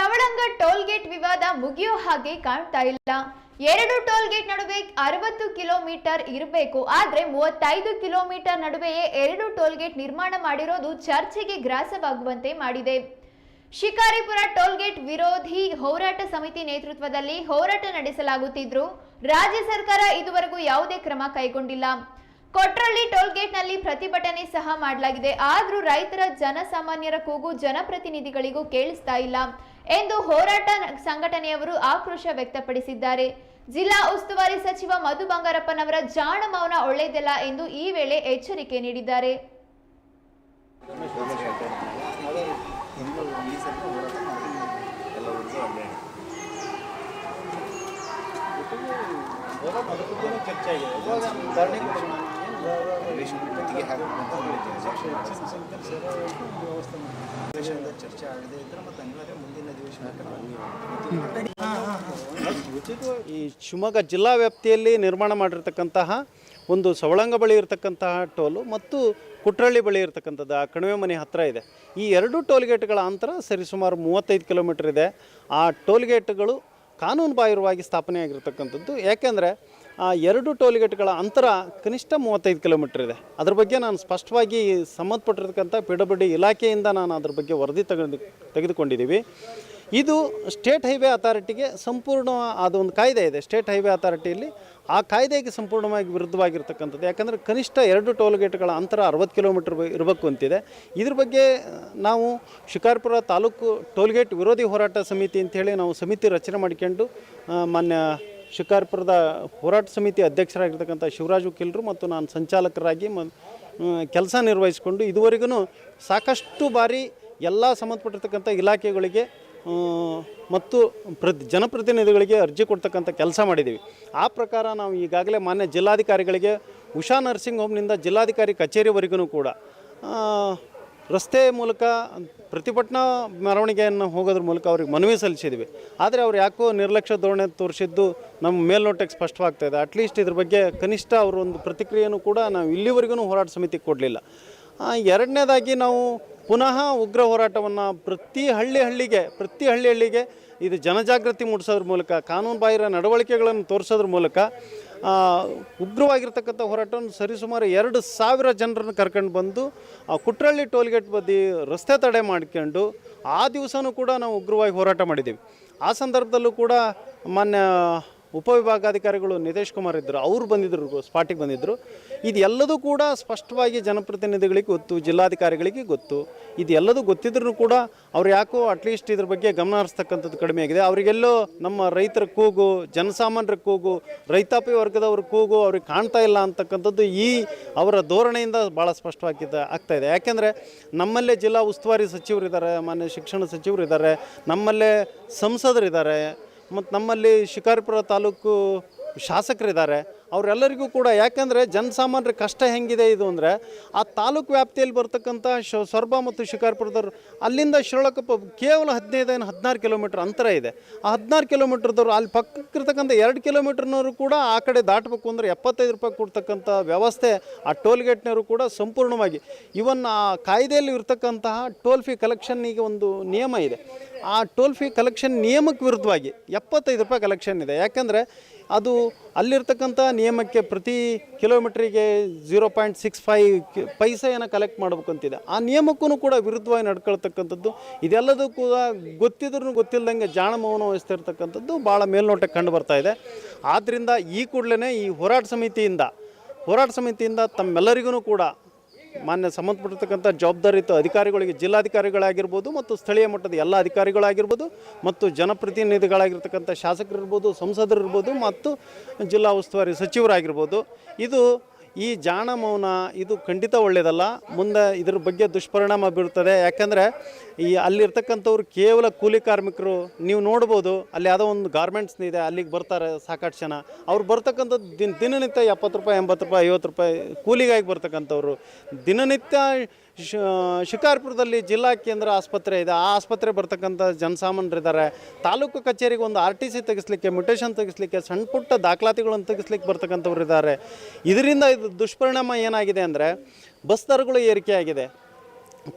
Savalanga toll gate ವಿವಾದ ಮುಗಿಯೋ ಹಾಗೆ ಕಾಣ್ತಾ ಇಲ್ಲ. ಎರಡು ಟೋಲ್ ಗೇಟ್ ನಡುವೆ ಅರವತ್ತು ಕಿಲೋಮೀಟರ್ ಇರಬೇಕು. ಆದ್ರೆ ಮೂವತ್ತೈದು ಕಿಲೋಮೀಟರ್ ನಡುವೆಯೇ ಎರಡು ಟೋಲ್ ಗೇಟ್ ನಿರ್ಮಾಣ ಮಾಡಿರೋದು ಚರ್ಚೆಗೆ ಗ್ರಾಸವಾಗುವಂತೆ ಮಾಡಿದೆ. ಶಿಕಾರಿಪುರ ಟೋಲ್ ಗೇಟ್ ವಿರೋಧಿ ಹೋರಾಟ ಸಮಿತಿ ನೇತೃತ್ವದಲ್ಲಿ ಹೋರಾಟ ನಡೆಸಲಾಗುತ್ತಿದ್ರು ರಾಜ್ಯ ಸರ್ಕಾರ ಇದುವರೆಗೂ ಯಾವುದೇ ಕ್ರಮ ಕೈಗೊಂಡಿಲ್ಲ. ಕೊಟ್ರಳ್ಳಿ ಟೋಲ್ ಗೇಟ್ನಲ್ಲಿ ಪ್ರತಿಭಟನೆ ಸಹ ಮಾಡಲಾಗಿದೆ. ಆದರೂ ರೈತರ ಜನಸಾಮಾನ್ಯರ ಕೂಗು ಜನಪ್ರತಿನಿಧಿಗಳಿಗೂ ಕೇಳಿಸ್ತಾ ಇಲ್ಲ. ಎಂದು ಹೋರಾಟ ಸಂಘಟನೆಯವರು ಆಕ್ರೋಶ ವ್ಯಕ್ತಪಡಿಸಿದ್ದಾರೆ ಜಿಲ್ಲಾ ಉಸ್ತುವಾರಿ ಸಚಿವ ಮಧು ಬಂಗಾರಪ್ಪನವರ ಜಾಣ ಮೌನ ಒಳ್ಳೆಯದಲ್ಲ ಎಂದು ಈ ವೇಳೆ ಎಚ್ಚರಿಕೆ ನೀಡಿದ್ದಾರೆ ಇದ್ರೆ ಮತ್ತೆ ಅನಿವಾರ್ಯ ಮುಂದಿನ ಈ ಶಿವಮೊಗ್ಗ ಜಿಲ್ಲಾ ವ್ಯಾಪ್ತಿಯಲ್ಲಿ ನಿರ್ಮಾಣ ಮಾಡಿರ್ತಕ್ಕಂತಹ ಒಂದು ಸವಳಂಗ ಬಳಿ ಇರತಕ್ಕಂತಹ ಟೋಲು ಮತ್ತು ಕುಟ್ರಳ್ಳಿ ಬಳಿ ಇರತಕ್ಕಂಥದ್ದು ಆ ಕಣಿವೆ ಮನೆ ಹತ್ತಿರ ಇದೆ. ಈ ಎರಡು ಟೋಲ್ಗೇಟ್ಗಳ ಅಂತರ ಸರಿಸುಮಾರು ಮೂವತ್ತೈದು ಕಿಲೋಮೀಟರ್ ಇದೆ. ಆ ಟೋಲ್ಗೇಟ್ಗಳು ಕಾನೂನು ಬಾಹಿರವಾಗಿ ಸ್ಥಾಪನೆಯಾಗಿರ್ತಕ್ಕಂಥದ್ದು. ಯಾಕೆಂದರೆ ಆ ಎರಡು ಟೋಲ್ಗೇಟ್ಗಳ ಅಂತರ ಕನಿಷ್ಠ ಮೂವತ್ತೈದು ಕಿಲೋಮೀಟರ್ ಇದೆ. ಅದ್ರ ಬಗ್ಗೆ ನಾನು ಸ್ಪಷ್ಟವಾಗಿ ಸಂಬಂಧಪಟ್ಟಿರ್ತಕ್ಕಂಥ ಪಿ ಡಬ್ಲ್ಯೂ ಡಿ ಇಲಾಖೆಯಿಂದ ನಾನು ಅದ್ರ ಬಗ್ಗೆ ವರದಿ ತೆಗೆದು ತೆಗೆದುಕೊಂಡಿದ್ದೀವಿ. ಇದು ಸ್ಟೇಟ್ ಹೈವೇ ಅಥಾರಿಟಿಗೆ ಸಂಪೂರ್ಣ ಅದೊಂದು ಕಾಯ್ದೆ ಇದೆ. ಸ್ಟೇಟ್ ಹೈವೇ ಅಥಾರಿಟಿಯಲ್ಲಿ ಆ ಕಾಯ್ದೆಗೆ ಸಂಪೂರ್ಣವಾಗಿ ವಿರುದ್ಧವಾಗಿರ್ತಕ್ಕಂಥದ್ದು. ಯಾಕಂದರೆ ಕನಿಷ್ಠ ಎರಡು ಟೋಲ್ಗೇಟ್ಗಳ ಅಂತರ ಅರವತ್ತು ಕಿಲೋಮೀಟರ್ ಇರಬೇಕು ಅಂತಿದೆ. ಇದ್ರ ಬಗ್ಗೆ ನಾವು ಶಿಕಾರ್ಪುರ ತಾಲೂಕು ಟೋಲ್ಗೇಟ್ ವಿರೋಧಿ ಹೋರಾಟ ಸಮಿತಿ ಅಂತೇಳಿ ನಾವು ಸಮಿತಿ ರಚನೆ ಮಾಡಿಕೊಂಡು ಮಾನ್ಯ ಶಿಕಾರ್ಪುರದ ಹೋರಾಟ ಸಮಿತಿ ಅಧ್ಯಕ್ಷರಾಗಿರ್ತಕ್ಕಂಥ ಶಿವರಾಜು ವಕೀಲರು ಮತ್ತು ನಾನು ಸಂಚಾಲಕರಾಗಿ ಮ ಕೆಲಸ ನಿರ್ವಹಿಸಿಕೊಂಡು ಇದುವರೆಗೂ ಸಾಕಷ್ಟು ಬಾರಿ ಎಲ್ಲ ಸಂಬಂಧಪಟ್ಟಿರ್ತಕ್ಕಂಥ ಇಲಾಖೆಗಳಿಗೆ ಮತ್ತು ಪ್ರತಿ ಜನಪ್ರತಿನಿಧಿಗಳಿಗೆ ಅರ್ಜಿ ಕೊಡ್ತಕ್ಕಂಥ ಕೆಲಸ ಮಾಡಿದ್ದೀವಿ. ಆ ಪ್ರಕಾರ ನಾವು ಈಗಾಗಲೇ ಮಾನ್ಯ ಜಿಲ್ಲಾಧಿಕಾರಿಗಳಿಗೆ, ಉಷಾ ನರ್ಸಿಂಗ್ ಹೋಮ್ನಿಂದ ಜಿಲ್ಲಾಧಿಕಾರಿ ಕಚೇರಿವರೆಗೂ ಕೂಡ ರಸ್ತೆ ಮೂಲಕ ಪ್ರತಿಭಟನಾ ಮೆರವಣಿಗೆಯನ್ನು ಹೋಗೋದ್ರ ಮೂಲಕ ಅವ್ರಿಗೆ ಮನವಿ ಸಲ್ಲಿಸಿದ್ವಿ. ಆದರೆ ಅವ್ರು ಯಾಕೋ ನಿರ್ಲಕ್ಷ್ಯ ಧೋರಣೆ ತೋರಿಸಿದ್ದು ನಮ್ಮ ಮೇಲ್ನೋಟಕ್ಕೆ ಸ್ಪಷ್ಟವಾಗ್ತಾ ಇದೆ. ಅಟ್ಲೀಸ್ಟ್ ಇದ್ರ ಬಗ್ಗೆ ಕನಿಷ್ಠ ಅವರು ಒಂದು ಪ್ರತಿಕ್ರಿಯೆನೂ ಕೂಡ ನಾವು ಇಲ್ಲಿವರೆಗೂ ಹೋರಾಟ ಸಮಿತಿ ಕೊಡಲಿಲ್ಲ. ಎರಡನೇದಾಗಿ ನಾವು ಪುನಃ ಉಗ್ರ ಹೋರಾಟವನ್ನು ಪ್ರತಿ ಹಳ್ಳಿ ಹಳ್ಳಿಗೆ, ಪ್ರತಿ ಹಳ್ಳಿ ಹಳ್ಳಿಗೆ ಇದು ಜನಜಾಗೃತಿ ಮೂಡಿಸೋದ್ರ ಮೂಲಕ, ಕಾನೂನು ಬಾಹಿರ ನಡವಳಿಕೆಗಳನ್ನು ತೋರಿಸೋದ್ರ ಮೂಲಕ ಉಗ್ರವಾಗಿರ್ತಕ್ಕಂಥ ಹೋರಾಟವನ್ನು ಸರಿಸುಮಾರು ಎರಡು ಸಾವಿರ ಜನರನ್ನು ಕರ್ಕೊಂಡು ಬಂದು ಆ ಕುಟ್ರಳ್ಳಿ ಟೋಲ್ಗೇಟ್ ಬದಿ ರಸ್ತೆ ತಡೆ ಮಾಡ್ಕೊಂಡು ಆ ದಿವಸವೂ ಕೂಡ ನಾವು ಉಗ್ರವಾಗಿ ಹೋರಾಟ ಮಾಡಿದ್ದೀವಿ. ಆ ಸಂದರ್ಭದಲ್ಲೂ ಕೂಡ ಮಾನ್ಯ ಉಪವಿಭಾಗಾಧಿಕಾರಿಗಳು ನಿತೇಶ್ ಕುಮಾರ್ ಇದ್ದರು ಅವರು ಬಂದಿದ್ದರು ಸ್ಪಾಟಿಗೆ ಬಂದಿದ್ದರು ಇದೆಲ್ಲದೂ ಕೂಡ ಸ್ಪಷ್ಟವಾಗಿ ಜನಪ್ರತಿನಿಧಿಗಳಿಗೆ ಗೊತ್ತು, ಜಿಲ್ಲಾಧಿಕಾರಿಗಳಿಗೆ ಗೊತ್ತು. ಇದೆಲ್ಲದೂ ಗೊತ್ತಿದ್ರೂ ಕೂಡ ಅವ್ರು ಯಾಕೋ ಅಟ್ಲೀಸ್ಟ್ ಇದ್ರ ಬಗ್ಗೆ ಗಮನ ಹರಿಸ್ತಕ್ಕಂಥದ್ದು ಕಡಿಮೆ ಆಗಿದೆ. ಅವರಿಗೆಲ್ಲೋ ನಮ್ಮ ರೈತರ ಕೂಗು, ಜನಸಾಮಾನ್ಯರ ಕೂಗು, ರೈತಾಪಿ ವರ್ಗದವ್ರ ಕೂಗು ಅವ್ರಿಗೆ ಕಾಣ್ತಾ ಇಲ್ಲ ಅಂತಕ್ಕಂಥದ್ದು ಈ ಅವರ ಧೋರಣೆಯಿಂದ ಭಾಳ ಸ್ಪಷ್ಟವಾಗಿದೆ, ಆಗ್ತಾ ಇದೆ. ಯಾಕೆಂದರೆ ನಮ್ಮಲ್ಲೇ ಜಿಲ್ಲಾ ಉಸ್ತುವಾರಿ ಸಚಿವರಿದ್ದಾರೆ, ಮಾನ್ಯ ಶಿಕ್ಷಣ ಸಚಿವರಿದ್ದಾರೆ, ನಮ್ಮಲ್ಲೇ ಸಂಸದರಿದ್ದಾರೆ. ಮತ್ತು ನಮ್ಮಲ್ಲಿ ಶಿಕಾರಿಪುರ ತಾಲೂಕು ಶಾಸಕರಿದ್ದಾರೆ. ಅವರೆಲ್ಲರಿಗೂ ಕೂಡ, ಯಾಕಂದರೆ ಜನಸಾಮಾನ್ಯರ ಕಷ್ಟ ಹೆಂಗಿದೆ ಇದು ಅಂದರೆ, ಆ ತಾಲೂಕು ವ್ಯಾಪ್ತಿಯಲ್ಲಿ ಬರ್ತಕ್ಕಂಥ ಶ, ಸೊರಬ ಮತ್ತು ಶಿಕಾರ್ಪುರದವರು, ಅಲ್ಲಿಂದ ಶಿರಳಕಪ್ಪ ಕೇವಲ ಹದಿನೈದು ಹದಿನಾರು ಕಿಲೋಮೀಟ್ರ್ ಅಂತರ ಇದೆ. ಆ ಹದಿನಾರು ಕಿಲೋಮೀಟ್ರದವರು ಅಲ್ಲಿ ಪಕ್ಕಕ್ಕಿರ್ತಕ್ಕಂಥ ಎರಡು ಕಿಲೋಮೀಟ್ರ್ನವರು ಕೂಡ ಆ ಕಡೆ ದಾಟಬೇಕು ಅಂದರೆ ಎಪ್ಪತ್ತೈದು ರೂಪಾಯಿ ಕೊಡ್ತಕ್ಕಂಥ ವ್ಯವಸ್ಥೆ ಆ ಟೋಲ್ಗೇಟ್ನವರು ಕೂಡ ಸಂಪೂರ್ಣವಾಗಿ. ಇವನ್ ಆ ಕಾಯ್ದೆಯಲ್ಲಿ ಇರ್ತಕ್ಕಂತಹ ಟೋಲ್ ಫೀ ಕಲೆಕ್ಷನ್ನಿಗೆ ಒಂದು ನಿಯಮ ಇದೆ. ಆ ಟೋಲ್ ಫೀ ಕಲೆಕ್ಷನ್ ನಿಯಮಕ್ಕೆ ವಿರುದ್ಧವಾಗಿ ಎಪ್ಪತ್ತೈದು ರೂಪಾಯಿ ಕಲೆಕ್ಷನ್ ಇದೆ. ಯಾಕಂದರೆ ಅದು ಅಲ್ಲಿರ್ತಕ್ಕಂಥ ನಿಯಮಕ್ಕೆ ಪ್ರತಿ ಕಿಲೋಮೀಟ್ರಿಗೆ ಝೀರೋ ಪಾಯಿಂಟ್ ಸಿಕ್ಸ್ ಫೈವ್ ಪೈಸೆಯನ್ನು ಕಲೆಕ್ಟ್ ಮಾಡಬೇಕು ಅಂತಿದೆ. ಆ ನಿಯಮಕ್ಕೂ ಕೂಡ ವಿರುದ್ಧವಾಗಿ ನಡ್ಕೊಳ್ತಕ್ಕಂಥದ್ದು. ಇದೆಲ್ಲದೂ ಕೂಡ ಗೊತ್ತಿದ್ರೂ ಗೊತ್ತಿಲ್ಲದಂಗೆ ಜಾಣ ಮೌನ ವಹಿಸ್ತಿರ್ತಕ್ಕಂಥದ್ದು ಭಾಳ ಮೇಲ್ನೋಟಕ್ಕೆ ಕಂಡು ಬರ್ತಾ ಇದೆ. ಆದ್ದರಿಂದ ಈ ಕೂಡಲೇ ಈ ಹೋರಾಟ ಸಮಿತಿಯಿಂದ ಹೋರಾಟ ಸಮಿತಿಯಿಂದ ತಮ್ಮೆಲ್ಲರಿಗೂ ಕೂಡ ಮಾನ್ಯ ಸಂಬಂಧಪಟ್ಟಿರ್ತಕ್ಕಂಥ ಜವಾಬ್ದಾರಿಯುತ ಅಧಿಕಾರಿಗಳಿಗೆ, ಜಿಲ್ಲಾಧಿಕಾರಿಗಳಾಗಿರ್ಬೋದು ಮತ್ತು ಸ್ಥಳೀಯ ಮಟ್ಟದ ಎಲ್ಲ ಅಧಿಕಾರಿಗಳಾಗಿರ್ಬೋದು ಮತ್ತು ಜನಪ್ರತಿನಿಧಿಗಳಾಗಿರ್ತಕ್ಕಂಥ ಶಾಸಕರಿರ್ಬೋದು, ಸಂಸದರಿರ್ಬೋದು ಮತ್ತು ಜಿಲ್ಲಾ ಉಸ್ತುವಾರಿ ಸಚಿವರಾಗಿರ್ಬೋದು. ಇದು ಈ ಜಾಣ ಮೌನ ಇದು ಖಂಡಿತ ಒಳ್ಳೆಯದಲ್ಲ. ಮುಂದೆ ಇದ್ರ ಬಗ್ಗೆ ದುಷ್ಪರಿಣಾಮ ಬೀರುತ್ತದೆ. ಯಾಕಂದರೆ ಈ ಅಲ್ಲಿರ್ತಕ್ಕಂಥವ್ರು ಕೇವಲ ಕೂಲಿ ಕಾರ್ಮಿಕರು ನೀವು ನೋಡ್ಬೋದು, ಅಲ್ಲಿ ಯಾವುದೋ ಒಂದು ಗಾರ್ಮೆಂಟ್ಸ್ ಇದೆ, ಅಲ್ಲಿಗೆ ಬರ್ತಾರೆ ಸಾಕಷ್ಟು ಜನ. ಅವ್ರು ಬರ್ತಕ್ಕಂಥದ್ದು ದಿನ ದಿನನಿತ್ಯ ಎಪ್ಪತ್ತು ರೂಪಾಯಿ, ಎಂಬತ್ತು ರೂಪಾಯಿ, ಐವತ್ತು ರೂಪಾಯಿ ಕೂಲಿಗಾಗಿ ಬರ್ತಕ್ಕಂಥವ್ರು. ದಿನನಿತ್ಯ ಶಿಕಾರ್ಪುರದಲ್ಲಿ ಜಿಲ್ಲಾ ಕೇಂದ್ರ ಆಸ್ಪತ್ರೆ ಇದೆ. ಆ ಆಸ್ಪತ್ರೆ ಬರ್ತಕ್ಕಂಥ ಜನಸಾಮಾನ್ಯರಿದ್ದಾರೆ. ತಾಲೂಕು ಕಚೇರಿಗೆ ಒಂದು ಆರ್ ಟಿ ಸಿ ತೆಗಿಸ್ಲಿಕ್ಕೆ, ಮ್ಯುಟೇಷನ್ ತೆಗಿಸ್ಲಿಕ್ಕೆ, ಸಣ್ಣ ಪುಟ್ಟ ದಾಖಲಾತಿಗಳನ್ನು ತೆಗಿಸ್ಲಿಕ್ಕೆ ಬರ್ತಕ್ಕಂಥವ್ರು ಇದ್ದಾರೆ. ಇದರಿಂದ ಇದು ದುಷ್ಪರಿಣಾಮ ಏನಾಗಿದೆ ಅಂದರೆ, ಬಸ್ ದರಗಳು ಏರಿಕೆಯಾಗಿದೆ,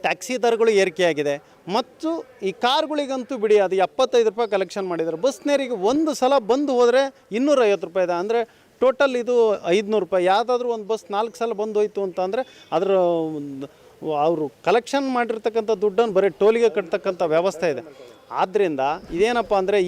ಟ್ಯಾಕ್ಸಿ ದರಗಳು ಏರಿಕೆಯಾಗಿದೆ, ಮತ್ತು ಈ ಕಾರ್ಗಳಿಗಂತೂ ಬಿಡಿ ಅದು ಎಪ್ಪತ್ತೈದು ರೂಪಾಯಿ ಕಲೆಕ್ಷನ್ ಮಾಡಿದ್ದಾರೆ. ಬಸ್ನೇರಿಗೆ ಒಂದು ಸಲ ಬಂದು ಹೋದರೆ ಇನ್ನೂರೈವತ್ತು ರೂಪಾಯಿ ಇದೆ. ಅಂದರೆ ಟೋಟಲ್ ಇದು ಐದುನೂರು ರೂಪಾಯಿ. ಯಾವುದಾದ್ರೂ ಒಂದು ಬಸ್ ನಾಲ್ಕು ಸಲ ಬಂದು ಹೋಯಿತು ಅಂತ ಅಂದರೆ, ಅದರ ಅವರು ಕಲೆಕ್ಷನ್ ಮಾಡಿರ್ತಕ್ಕಂಥ ದುಡ್ಡನ್ನು ಬರೀ ಟೋಲಿಗೆ ಕಟ್ತಕ್ಕಂಥ ವ್ಯವಸ್ಥೆ ಇದೆ. ಆದ್ದರಿಂದ ಇದೇನಪ್ಪ ಅಂದರೆ